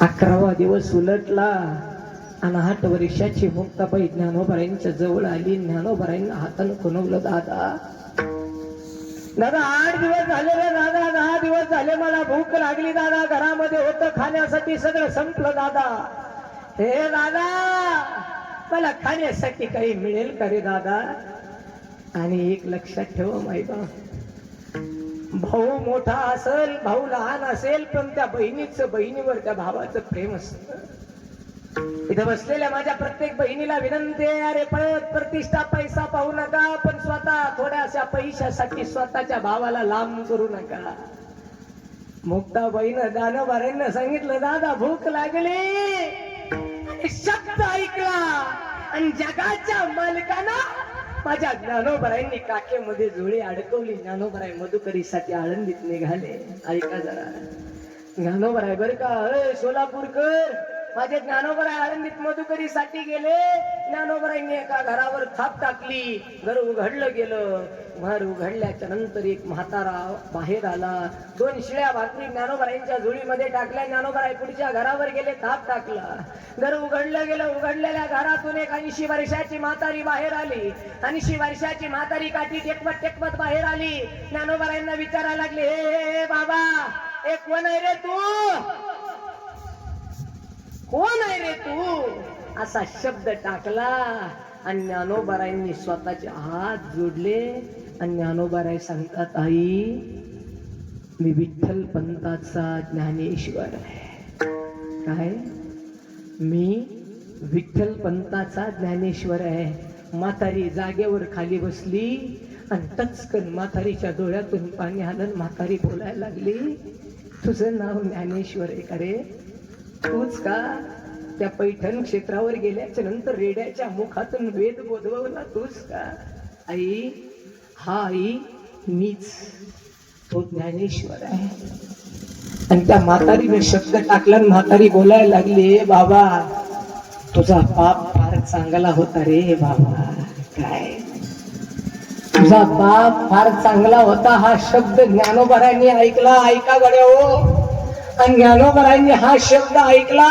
अकरावा दिवस उलटला आणि आठ वर्षाची मुक्ताबाई ज्ञानोबराईंच्या जवळ आली. ज्ञानोबराईंना हातानं खुनवलं दादा दादा आठ दिवस झाले रे दादा दहा दिवस झाले मला भूक लागली दादा घरामध्ये होतं खाण्यासाठी सगळं संपलं दादा. हे दादा मला खाण्यासाठी काही मिळेल का रे दादा? आणि एक लक्षात ठेव माहिती भाऊ मोठा असेल भाऊ लहान असेल पण त्या बहिणीचं बहिणीवर त्या भावाचं प्रेम असत. इथे बसलेल्या माझ्या प्रत्येक बहिणीला विनंती आहे अरे परत प्रतिष्ठा पैसा पाहू नका पण स्वतः थोड्याशा पैशासाठी स्वतःच्या भावाला लांब करू नका. मुक्ता बहीण दानोबाऱ्यांना सांगितलं दादा भूक लागली. शब्द ऐकला. आणि जगाच्या मालकाना माझ्या ज्ञानोबरायांनी काकेमध्ये जुळी अडकवली. ज्ञानोबराय मधुकरीसाठी आळंदीत निघाले. ऐका जरा. ज्ञानोबराय बर का? अय सोलापूरकर! माझे ज्ञानोबराय आळंदीत मधुकरीसाठी गेले. ज्ञानोबराईने एका घरावर थाप टाकली. घर उघडलं गेलं. घर उघडल्याच्या नंतर एक म्हातारा बाहेर आला. दोन शिळ्या भाकरी ज्ञानोबराईंच्या झुळीमध्ये टाकल्या. ज्ञानोबराय पुढच्या घरावर गेले थाप टाकला. घर उघडलं गेलं. उघडलेल्या घरातून एक ऐंशी वर्षाची म्हातारी बाहेर आली. ऐंशी वर्षाची म्हातारी काठी टेकवत टेकवत बाहेर आली. ज्ञानोबराईंना विचारायला लागले हे हे बाबा एक कोण आहे रे तू. कोण आहे रे तू? असा शब्द टाकला आणि ज्ञानोबाराईंनी स्वतःचे हात जोडले आणि ज्ञानोबाराय सांगतात आई मी विठ्ठल पंताचा ज्ञानेश्वर आहे. काय? मी विठ्ठल पंताचा ज्ञानेश्वर आहे. म्हातारी जागेवर खाली बसली आणि टचकन म्हातारीच्या डोळ्यातून पाणी आलं म्हातारी बोलायला लागली तुझं नाव ज्ञानेश्वर आहे का रे? तूच का त्या पैठण क्षेत्रावर गेल्याच्यानंतर रेड्याच्या मुखातून वेद बोधवला तूच का आई हा आई मीच. तो ज्ञानेश्वर आहे. आणि त्या म्हातारीने शब्द टाकला म्हातारी बोलायला लागली बाबा तुझा बाप फार चांगला होता रे बाबा. काय? तुझा बाप फार चांगला होता हा शब्द ज्ञानोबरांनी ऐकला ऐका गड्या हो. आणि ज्ञानोबरांनी हा शब्द ऐकला.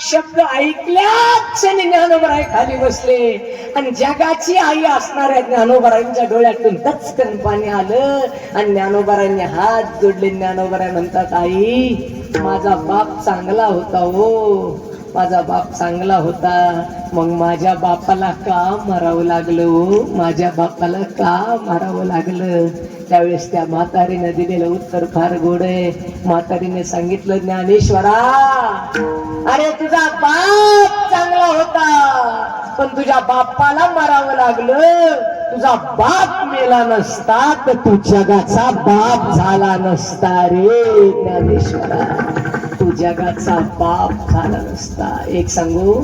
शब्द ऐकल्याच ज्ञानोबराय खाली बसले. आणि जगाची आई असणाऱ्या ज्ञानोबरांच्या डोळ्यातून टचकन पाणी आलं. आणि ज्ञानोबरांनी हात जोडले. ज्ञानोबराय म्हणतात आई माझा बाप चांगला होता हो. माझा बाप चांगला होता. मग माझ्या बापाला का मारावं लागलं हो? माझ्या बापाला का मारावं लागलं? त्यावेळेस त्या म्हातारीने दिलेलं उत्तर फार गोड आहे. म्हातारीने सांगितलं ज्ञानेश्वरा अरे तुझा बाप चांगला होता पण तुझ्या बापाला मारावं लागलं. तुझा बाप मेला नसता तर तू जगाचा बाप झाला नसता रे ज्ञानेश्वरा. जगाचा बाप झाला नसता. एक सांगू?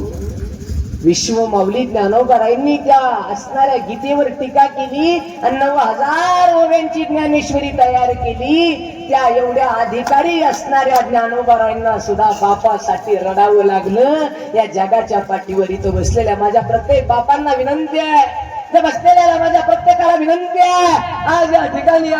विश्व माऊली ज्ञानोबरायांनी त्या असणाऱ्या गीतेवर टीका केली आणि नऊ हजार ओव्यांची ज्ञानेश्वरी तयार केली. त्या एवढ्या अधिकारी असणाऱ्या ज्ञानोबराईंना सुद्धा बापासाठी रडावं लागलं. या जगाच्या पाठीवर इथं बसलेल्या माझ्या प्रत्येक बापांना विनंती आहे. बसलेल्या माझ्या प्रत्येकाला विनंती आहे. आज या ठिकाणी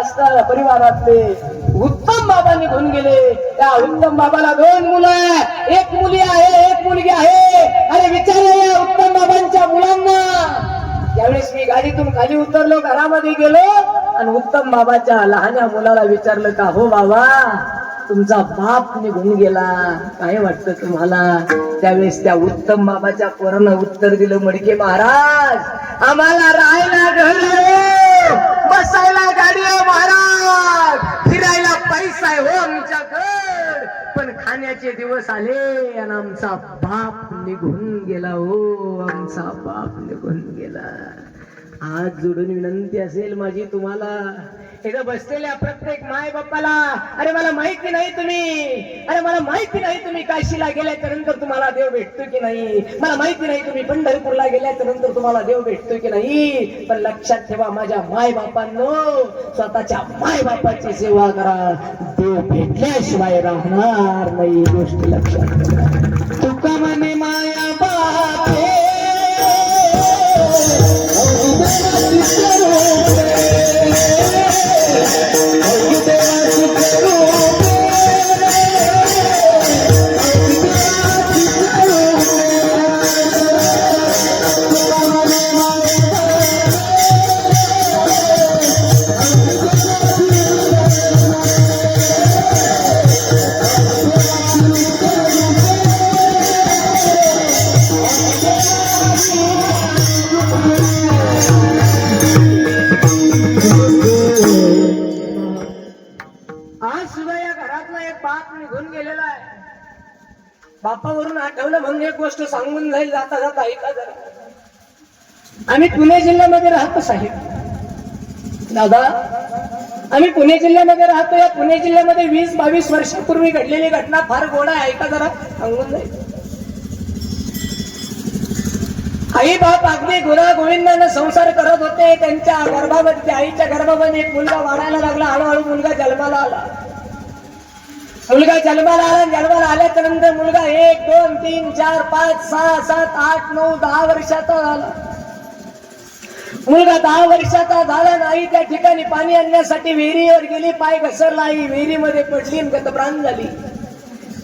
असणाऱ्या परिवारातले उत्तम बाबा निघून गेले. त्या उत्तम बाबाला दोन मुलं एक मुली आहे एक मुलगी आहे. अरे विचारा या उत्तम बाबांच्या मुलांना. त्यावेळेस मी गाडीतून खाली उतरलो घरामध्ये गेलो आणि उत्तम बाबाच्या लहान्या मुलाला विचारलं का हो बाबा तुमचा बाप निघून गेला. काय वाटतं तुम्हाला? त्यावेळेस त्या उत्तम बाबाच्या पोरानं उत्तर दिलं मडके महाराज आम्हाला राहायला घर आहे, बसायला गाडी आहे महाराज. फिरायला पैसा आहे हो आमच्याकडे. पण खाण्याचे दिवस आले आणि आमचा बाप निघून गेला हो. आमचा बाप निघून गेला. आज जोडून विनंती असेल माझी तुम्हाला. इथं बसलेल्या प्रत्येक माय बाप्पाला अरे मला माहिती नाही तुम्ही. अरे मला माहिती नाही तुम्ही काशीला गेल्याच्यानंतर तुम्हाला देव भेटतो की नाही? मला माहिती नाही तुम्ही पंढरपूरला गेल्याच्यानंतर तुम्हाला देव भेटतो की नाही? पण लक्षात ठेवा माझ्या माय बापांनो स्वतःच्या माय बापाची सेवा करा. देव भेटल्याशिवाय राहणार नाही गोष्ट लक्षात ठेवा. तुका म्हणे माया बापे गोष्ट सांगून जाईल जाता जाता ऐका जरा. आम्ही पुणे जिल्ह्यामध्ये राहतो साहेब. दादा आम्ही पुणे जिल्ह्यामध्ये राहतो. या पुणे जिल्ह्यामध्ये वीस बावीस वर्षापूर्वी घडलेली घटना फार गोड आहे. ऐका जरा सांगून जाईल आई बाप अगदी गुरा गोविंदानं संसार करत होते. त्यांच्या गर्भामध्ये आईच्या गर्भामध्ये एक मुलगा वाढायला लागला. हळूहळू मुलगा जन्माला आला. मुलगा जन्माला आला जन्माला आल्याच्यानंतर मुलगा एक दोन तीन चार पाच सहा सात आठ नऊ दहा वर्षाचा झाला. मुलगा दहा वर्षाचा झाला नाही त्या ठिकाणी पाणी आणण्यासाठी विहिरीवर गेली पाय घसरला आई विहिरीमध्ये पडली गतप्राण झाली.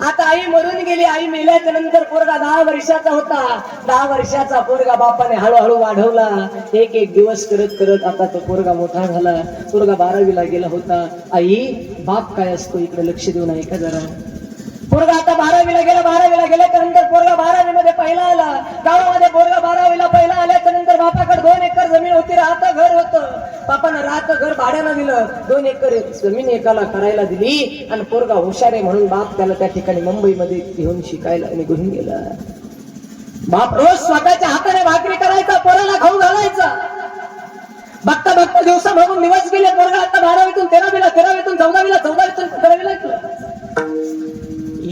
आता आई मरून गेली आई मेल्याच्या नंतर पोरगा दहा वर्षाचा होता. दहा वर्षाचा पोरगा बापाने हळूहळू वाढवला. एक एक दिवस करत करत आता तो पोरगा मोठा झाला. पोरगा बारावीला गेला होता. आई बाप काय असतो इकडे लक्ष देऊन ऐका जरा. पोरगा आता बारावीला गेला बारावीला गेल्याच्यानंतर पोरगा बारावी मध्ये पहिला आला. गावामध्ये पोरगा बारावीला पहिला आल्याच्यानंतर बापाकडे दोन एकर जमीन होती राहतं घर होतं. बापानं राहतं घर भाड्यानं दिलं. दोन एकर जमीन एकाला करायला दिली आणि पोरगा हुशार आहे म्हणून बाप त्याला त्या ठिकाणी मुंबईमध्ये घेऊन शिकायला निघून गेला. बाप रोज स्वतःच्या हाताने भाकरी करायचा पोराला खाऊ घालायचा. बघता बघता दिवसा बघून दिवस गेले पोरगा आता बारावीतून तेरावीला तेरावीतून चौदावीला चौदावीतून तेरावीला ऐकलं.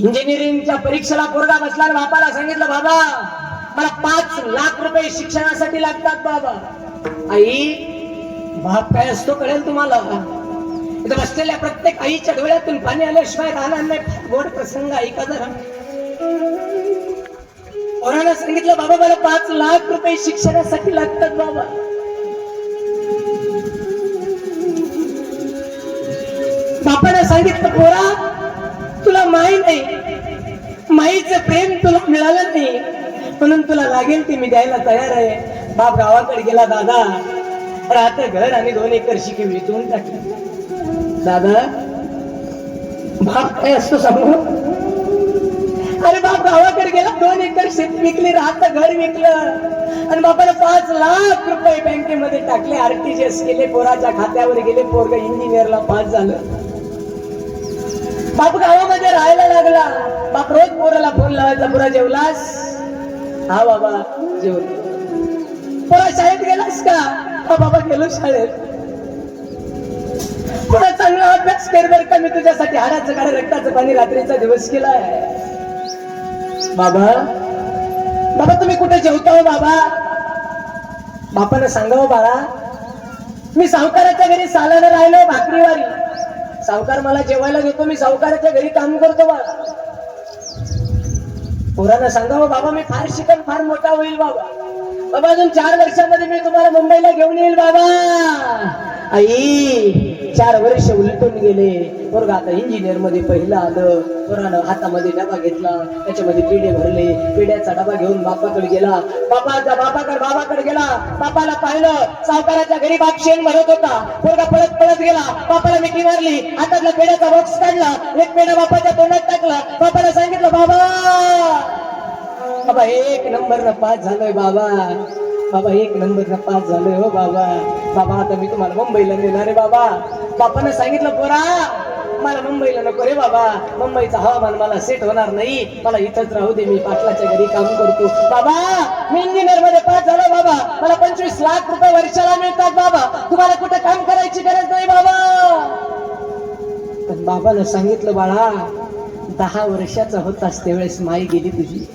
इंजिनिअरिंगच्या परीक्षेला पोरगा बसला बापाला सांगितलं बाबा मला पाच लाख रुपये शिक्षणासाठी लागतात बाबा. आई बाप काय असतो कळेल तुम्हाला? इथं बसलेल्या प्रत्येक आईच्या डोळ्यातून पाणी आल्याशिवाय राहणार नाही. गोड प्रसंग ऐका जरा. पोरानं सांगितलं बाबा मला पाच लाख रुपये शिक्षणासाठी लागतात बाबा. बापाने सांगितलं पोरा माई नाही. माईचं प्रेम तुला मिळालं नाही. म्हणून तुला लागेल ते मी द्यायला तयार आहे. बाप गावाकडे गेला दादा. राहत घर आणि दोन एकर शिकी विचून टाकली. दादा बाप काय असतो सांगू? अरे बाप गावाकडे गेला दोन एकर शेत विकली राहत घर विकलं. आणि बापाला पाच लाख रुपये बँकेमध्ये टाकले. आरटीजीएस केले पोराच्या खात्यावर गेले पोरग इंजिनियरला पास झालं. बाप गावामध्ये राहायला लागला. बाप रोज पोराला फोन लावायचा पुरा जेवलास? हा बाबा जेवलो. पुरा शाळेत गेलास का? हा बाबा गेलो शाळेत. पुढे चांगला अभ्यास कर बर का मी तुझ्यासाठी हाडाचं काढ रक्ताचं पाणी रात्रीचा दिवस केलाय. बाबा बाबा तुम्ही कुठे जेवता हो बाबा? बापानं सांगावं हो, बाळा. मी सावकाराच्या घरी सालानं राहिलो भाकरीवारी. सावकार मला जेवायला देतो मी सावकाराच्या घरी काम करतो बाळा पोरांना सांगावं बाबा मी फार शिकन फार मोठा होईल बाबा. बाबा अजून चार वर्षामध्ये मी तुम्हाला मुंबईला घेऊन येईल बाबा. आई चार वर्ष उलटून गेले. पोरगा आता इंजिनियरमध्ये पहिलं आलं. पोरानं हातामध्ये डबा घेतला. त्याच्यामध्ये पेढे भरले. पेढ्याचा डबा घेऊन बापाकडे गेला. बापाचा बापाकडे बाबाकडे गेला. बापाला पाहिलं सावकाराच्या घरी बाप शेण भरत होता. पोरगा पळत पळत गेला. बापाला मिठी मारली. हातातला पेढ्याचा बॉक्स काढला. एक पेढा बापाच्या तोंडात टाकला. बापाला सांगितलं बाबा बाबा एक नंबर न पास झालोय बाबा. बाबा एक नंबर पास झालोय हो बाबा. बाबा आता मी तुम्हाला मुंबईला नेणार आहे बाबा. बापानं सांगितलं पोरा मला मुंबईला नको रे बाबा. मुंबईचं हवामान मला सेट होणार नाही. मला इथंच राहू दे मी पाटलाच्या घरी काम करतो. बाबा मी इंजिनियरमध्ये पास झालो बाबा. मला पंचवीस लाख रुपये वर्षाला मिळतात बाबा. तुम्हाला कुठे काम करायची गरज नाही बाबा. पण बाबानं सांगितलं बाळा दहा वर्षाचा होतास त्यावेळेस माई गेली तुझी.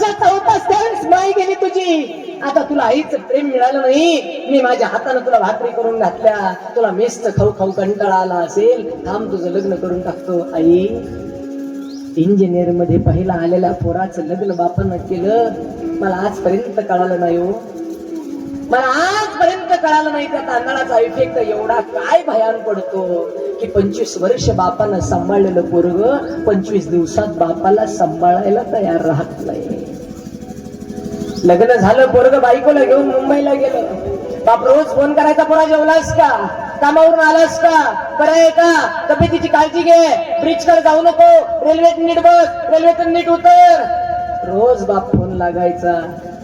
दहा चौथा त्यावेळेस माई गेली तुझी. आता तुला आईचं प्रेम मिळालं नाही. मी माझ्या हाताने तुला भाकरी करून घातल्या. तुला मेस्त खाऊ खाऊ कंटाळा आला असेल थांब तुझं लग्न करून टाकतो आई. इंजिनियरमध्ये पहिला आलेल्या पोराचं लग्न बापानं केलं. मला आजपर्यंत कळालं नाही हो. मला आजपर्यंत कळालं नाही त्या तांदळाचा इफेक्ट एवढा काय भयान पडतो. की पंचवीस वर्ष बापानं सांभाळलेलं पोरग पंचवीस दिवसात बापाला सांभाळायला तयार राहत नाही. लग्न झालं पोरग बायकोला घेऊन मुंबईला गेलं. बाप रोज फोन करायचा पोरा जेवलास का? कामावरून आलास का? बरं आहे का? तब्येतीची काळजी घे. ब्रिजकडे जाऊ नको. रेल्वेत नीट बस. रेल्वेतून नीट उतर. रोज बाप फोन लागायचा.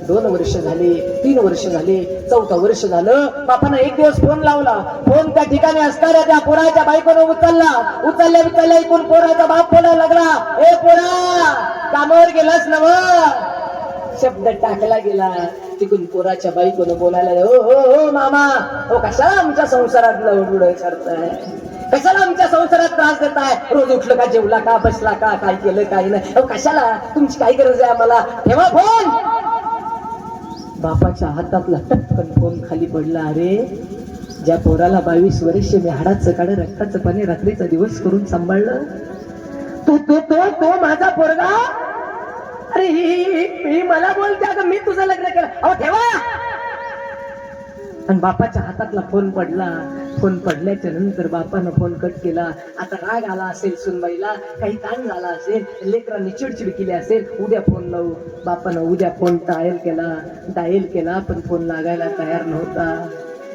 दोन वर्ष झाले तीन वर्ष झाले चौथा वर्ष झालं. बापानं एक दिवस फोन लावला. फोन त्या ठिकाणी असणाऱ्या त्या पोराच्या बायकोनं उचलला. उचलल्या उचलल्या ऐकून पोराचा बाप बोलायला लागला ए पोरा कामावर गेलास नव शब्द टाकला गेला. तिकडून पोराच्या बाईकोनं बोलायला हो हो हो मामा. हो कशाला आमच्या संसारात लवडुड करताय कशाला आमच्या संसारात त्रास देताय? रोज उठलं का जेवला का बसला का काय केलं काय नाही? हो कशाला? तुमची काय गरज आहे आम्हाला? ठेवा फोन. बापाच्या हातातला टपकन फोन खाली पडला अरे ज्या पोराला बावीस वर्ष मी हाडाचं काढ रक्ताचं पाणी रात्रीचा दिवस करून सांभाळलं तो तो तो तो माझा पोरगा अरे ही ही- मला बोलते अगं मी तुझं लग्न केलं. अहो ठेवा. आणि बापाच्या हातातला फोन पडला. फोन पडल्याच्या नंतर बापानं फोन कट केला. आता राग आला असेल सुनबाईला काही ताण झाला असेल लेकरांनी चिडचिड केली असेल उद्या फोन लावू. बापानं उद्या फोन डायल केला. डायल केला पण फोन लागायला तयार नव्हता.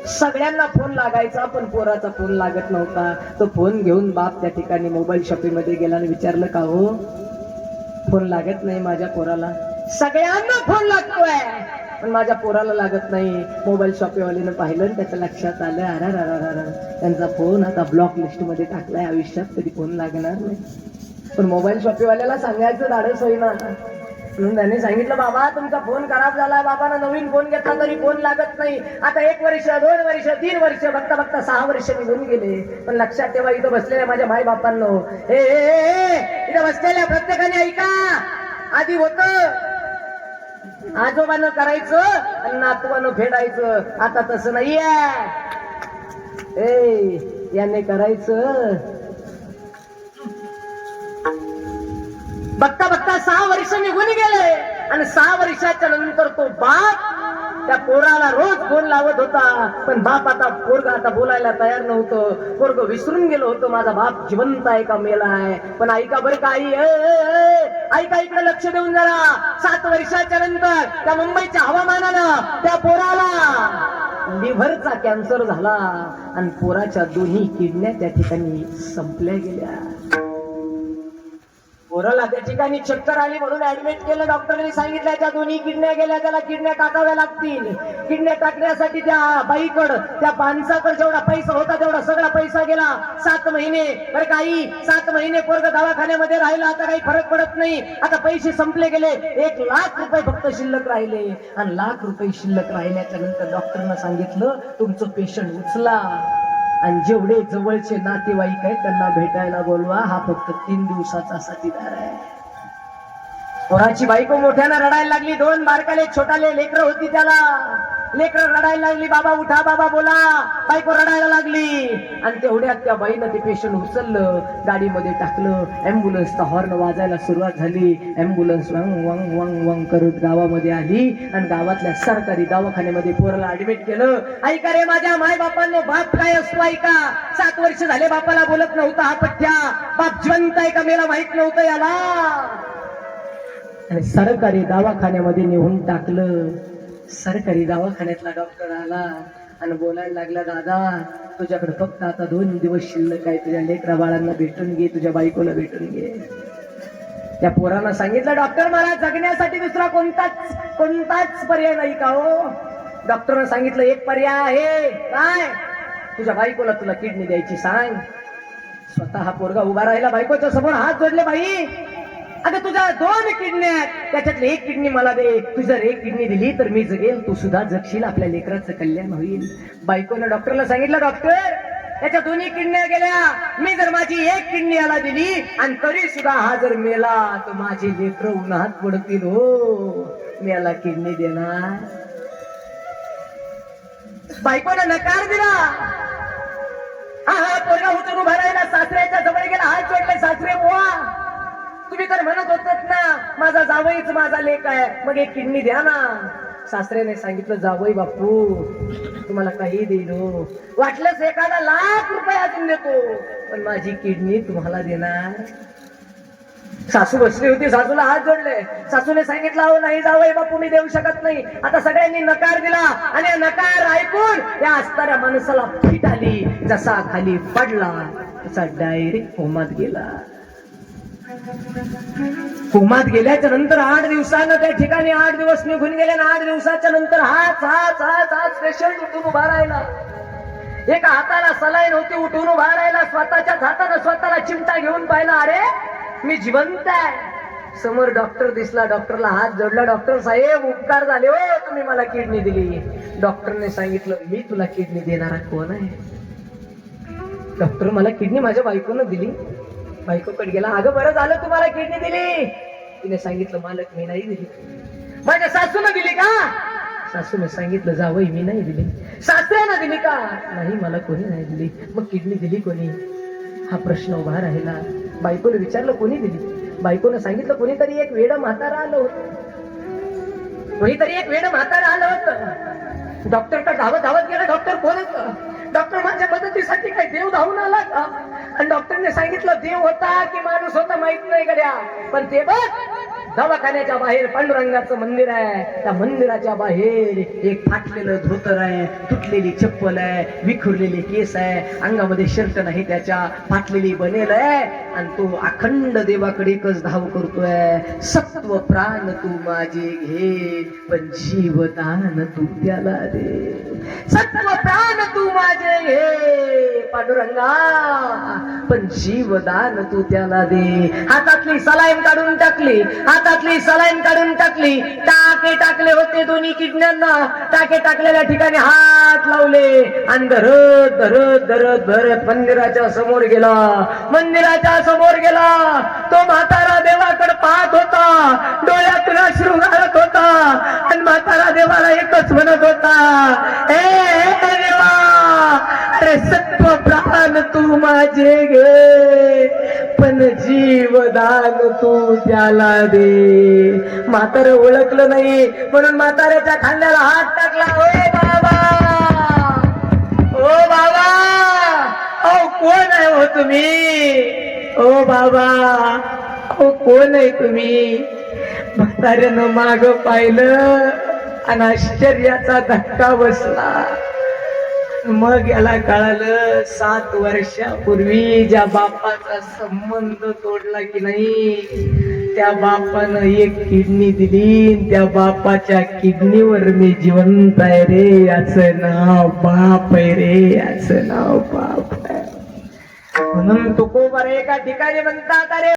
सगळ्यांना फोन लागायचा पण पोराचा फोन लागत नव्हता. तो फोन घेऊन बाप त्या ठिकाणी मोबाईल शॉपिंगमध्ये गेला आणि विचारलं का हो? फोन लागत नाही माझ्या पोराला. सगळ्यांना फोन लागतोय. पण माझ्या पोराला लागत नाही. मोबाईल शॉपीवालीनं पाहिलं आणि त्याच्या लक्षात आलं अरा रा रा रा त्यांचा फोन आता ब्लॉक लिस्टमध्ये टाकलाय. आयुष्यात कधी फोन लागणार नाही. पण मोबाईल शॉपीवाल्याला सांगायचं धाडस होईना म्हणून त्याने सांगितलं बाबा तुमचा फोन खराब झाला बाबानं नवीन फोन घेतला तरी फोन लागत नाही. आता एक वर्ष दोन वर्ष तीन वर्ष बघता बघता सहा वर्ष निघून गेले. पण लक्षात ठेवा इथं बसलेल्या माझ्या भाई बापांनो हे हे, इथं बसलेल्या प्रत्येकाने ऐका. आधी होत. आजोबानं करायचं आणि नातवानं फेडायचं. आता तसं नाहीये. ए याने करायचं. बघता बघता सहा वर्ष निघून गेले. आणि सहा वर्षाच्या नंतर तो बाप त्या पोराला रोज फोन लावत होता. पण बाप आता पोरग आता बोलायला तयार नव्हतं. पोरग विसरून गेलो होतो. माझा बाप जिवंत आहे का मेला आहे? पण ऐका बरं का आई. ऐका इकडे लक्ष देऊन जरा. सात वर्षाच्या नंतर त्या मुंबईच्या हवामानानं त्या पोराला लिव्हरचा कॅन्सर झाला. आणि पोराच्या दोन्ही किडण्या त्या ठिकाणी संपल्या गेल्या. पोराला त्या ठिकाणी चक्कर आली म्हणून ऍडमिट केलं. डॉक्टरने सांगितलं त्या दोन्ही किडण्या गेल्या त्याला किडण्या टाकाव्या लागतील. किडण्या टाकण्यासाठी त्या बाईकडं त्या माणसाकडे जेवढा पैसा होता तेवढा सगळा पैसा गेला. सात महिने. बरं काही सात महिने पोरग दवाखान्यामध्ये राहिलं आता काही फरक पडत नाही. आता पैसे संपले गेले. एक लाख रुपये फक्त शिल्लक राहिले. आणि लाख रुपये शिल्लक राहिल्याच्या नंतर डॉक्टरनं सांगितलं तुमचं पेशंट उचला. आणि जेवढे जवळचे नातेवाईक आहेत त्यांना भेटायला बोलवा. हा फक्त तीन दिवसाचा साथीदार आहे. कोणाची बायको मोठ्यानं रडायला लागली. दोन बारकाले छोटाले लेकर होती त्याला. लेकर रडायला लागली बाबा उठा बाबा बोला. बायको रडायला लागली. आणि तेवढ्यात त्या बाईनं ते पेशंट उचललं गाडीमध्ये टाकलं. अँब्युलन्सचा हॉर्न वाजायला सुरुवात झाली. अँब्युलन्स वंग वंग वंग वंग करत गावामध्ये आली. आणि गावातल्या सरकारी दवाखान्यामध्ये पोराला ऍडमिट केलं. ऐका रे माझ्या माय बापांनो बाप काय असतो ऐका? सात वर्ष झाले बापाला बोलत नव्हता हा पठ्या बाप जिवंत आहे का मेला माहीत नव्हतं याला. आणि सरकारी दवाखान्यामध्ये नेऊन टाकलं. सरकारी दवाखान्यातला डॉक्टर आला आणि बोलायला लागला दादा तुझ्याकडे फक्त आता दोन दिवस शिल्लक आहे तुझ्या लेकरा बाळांना भेटून घे तुझ्या बायकोला भेटून घे. त्या पोरांना सांगितलं डॉक्टर मला जगण्यासाठी दुसरा कोणताच कोणताच पर्याय नाही का हो? डॉक्टरनं सांगितलं एक पर्याय आहे. काय? तुझ्या बायकोला तुला किडनी द्यायची सांग. स्वतः हा पोरगा उभा राहिला बायकोच्या समोर हात जोडले बाई अगं तुझ्या दोन किडनी आहेत. त्याच्यातली एक किडनी मला दे. तू जर एक किडनी दिली तर मी जगेल. तू सुद्धा जगशील. आपल्या लेकराचं कल्याण होईल. बायकोनं डॉक्टरला सांगितलं डॉक्टर त्याच्या दोन्ही किडण्या गेल्या. मी जर माझी एक किडनी याला दिली आणि तरी सुद्धा हा जर मेला तर माझे लेकर उन्हात पडतील. हो मी याला किडनी देणार. बायकोनं नकार दिला. हा हा पोरगा उतरून उभा राहिला. सासऱ्याच्या जवळ गेला. हात जोडले सासरे बोवा. तुम्ही तर म्हणत होतात ना माझा जावईच माझा लेख आहे. मग एक किडनी द्या ना. सासऱ्याने सांगितलं जावई बापू तुम्हाला काही देईल हो. वाटलंच एखादा लाख रुपये अजून देतो. पण माझी किडनी तुम्हाला देणार. सासू बसली होती सासूला हात जोडले. सासूने सांगितलं अहो नाही जावई बापू मी देऊ शकत नाही. आता सगळ्यांनी नकार दिला आणि नकार ऐकून या असणाऱ्या माणसाला फिट आली जसा खाली पडला तसा डायरेक्ट होमात गेला. कुमात गेल्याच्यानंतर आठ दिवसानं त्या ठिकाणी आठ दिवस निघून गेले आणि आठ दिवसाच्या नंतर हाच हाच हाच हाच पेशंट उठून उभा राहिला. एका हाताला सलाईन होती उठून उभा राहिला स्वतःच्याच हातानं स्वतःला चिमटा घेऊन पाहिला अरे मी जिवंत आहे. समोर डॉक्टर दिसला डॉक्टरला हात जोडला डॉक्टर साहेब उपकार झाले हो तुम्ही मला किडनी दिली. डॉक्टरने सांगितलं मी तुला किडनी देणारा कोण आहे? डॉक्टर मला किडनी माझ्या बायकोनं दिली. बायकोकडे गेला. अगं बरं झालं तुम्हाला किडनी दिली. तिने सांगितलं मालक मी नाही दिली. माझ्या सासूनं दिली का? सासूने सांगितलं जावई मी नाही दिली. सासऱ्यानं दिली का? नाही मला कोणी नाही दिली. मग किडनी दिली कोणी? हा प्रश्न उभा राहिला. बायकोने विचारलं कोणी दिली? बायकोनं सांगितलं कोणीतरी एक वेड म्हातारा आलं होत. कोणीतरी एक वेड म्हातारा आलं होतं. डॉक्टर का धावत धावत गेला डॉक्टर कोण होतं डॉक्टर माझ्या मदतीसाठी काही देव धावून आला का? आणि डॉक्टरने सांगितलं देव होता की माणूस होता माहीत नाही गड्या. पण ते बघ दवाखान्याच्या बाहेर पांडुरंगाचं मंदिर आहे. त्या मंदिराच्या बाहेर एक फाटलेलं धोतर आहे. तुटलेली चप्पल आहे. विखुरलेले केस आहे. अंगामध्ये शर्ट नाही त्याच्या फाटलेली बनेल आहे. आणि तो अखंड देवाकडे एकच धाव करतोय. सत्व प्राण तू माझे घे पण जीवदान तू त्याला दे. सत्व प्राण तू माझे घे पांडुरंगा. पण जीवदान तू त्याला दे. हातातली सलाईन काढून टाकली. हातातली सलाईन काढून टाकली. टाके टाकले होते दोन्ही किडण्यांना. टाके टाकलेल्या ठिकाणी हात लावले. आणि धरत धरत धरत धरत मंदिराच्या समोर गेला. मंदिराच्या समोर गेला. तो म्हातारा देवाकडे पाहत होता. डोळ्यातून अश्रू घालत होता. आणि म्हातारा देवाला एकच म्हणत होता ए देवा अरे सत्व प्राण तू माझे घे. पण जीवदान तू त्याला दे. म्हातार ओळखलं नाही म्हणून म्हाताऱ्याच्या खांद्याला हात टाकला. ओ बाबा! ओ बाबा! ओ कोण आहे हो तुम्ही? ओ बाबा! ओ कोण आहे तुम्ही? म्हाताऱ्यानं माग पाहिलं आणि आश्चर्याचा धक्का बसला. मग याला कळालं सात वर्षापूर्वी ज्या बापाचा संबंध तोडला की नाही त्या बापानं एक किडनी दिली त्या बापाच्या किडनीवर मी जिवंत आहे रे. याचं नाव बाप आहे रे. याचं नाव बाप आहे. म्हणून तुकोबर एका ठिकाणी म्हणतात अरे